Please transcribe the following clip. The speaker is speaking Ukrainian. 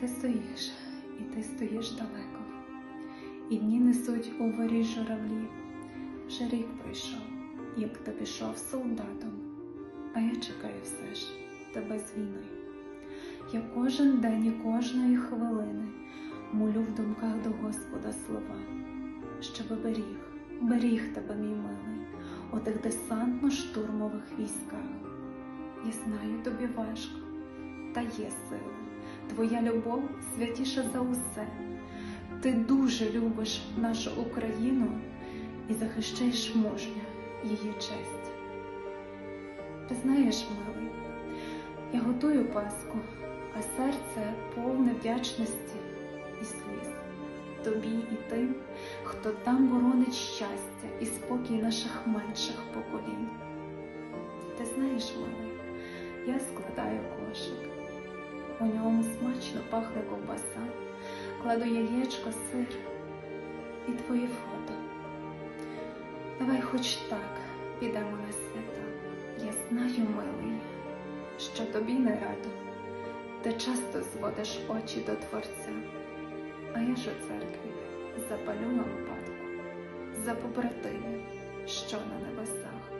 Ти стоїш, і ти стоїш далеко. І дні несуть у ворі журавлі. Вже рік пройшов, як ти пішов солдатом, а я чекаю все ж тебе з війни. Я кожен день і кожної хвилини молю в думках до Господа слова, щоб беріг, беріг тебе, мій милий, у тих десантно-штурмових військах. Я знаю, тобі важко, та є сила. Твоя любов святіша за усе. Ти дуже любиш нашу Україну і захищаєш мужньо її честь. Ти знаєш, милий, я готую Пасху, а серце повне вдячності і сліз тобі і тим, хто там боронить щастя і спокій наших менших поколінь. Ти знаєш, милий, я складаю. У ньому смачно пахне ковбаса, кладу яєчко, сир і твої фото. Давай хоч так підемо на свята. Я знаю, милий, що тобі не радо. Ти часто зводиш очі до Творця, а я ж у церкві запалю на лопатку за побратимів, що на небесах.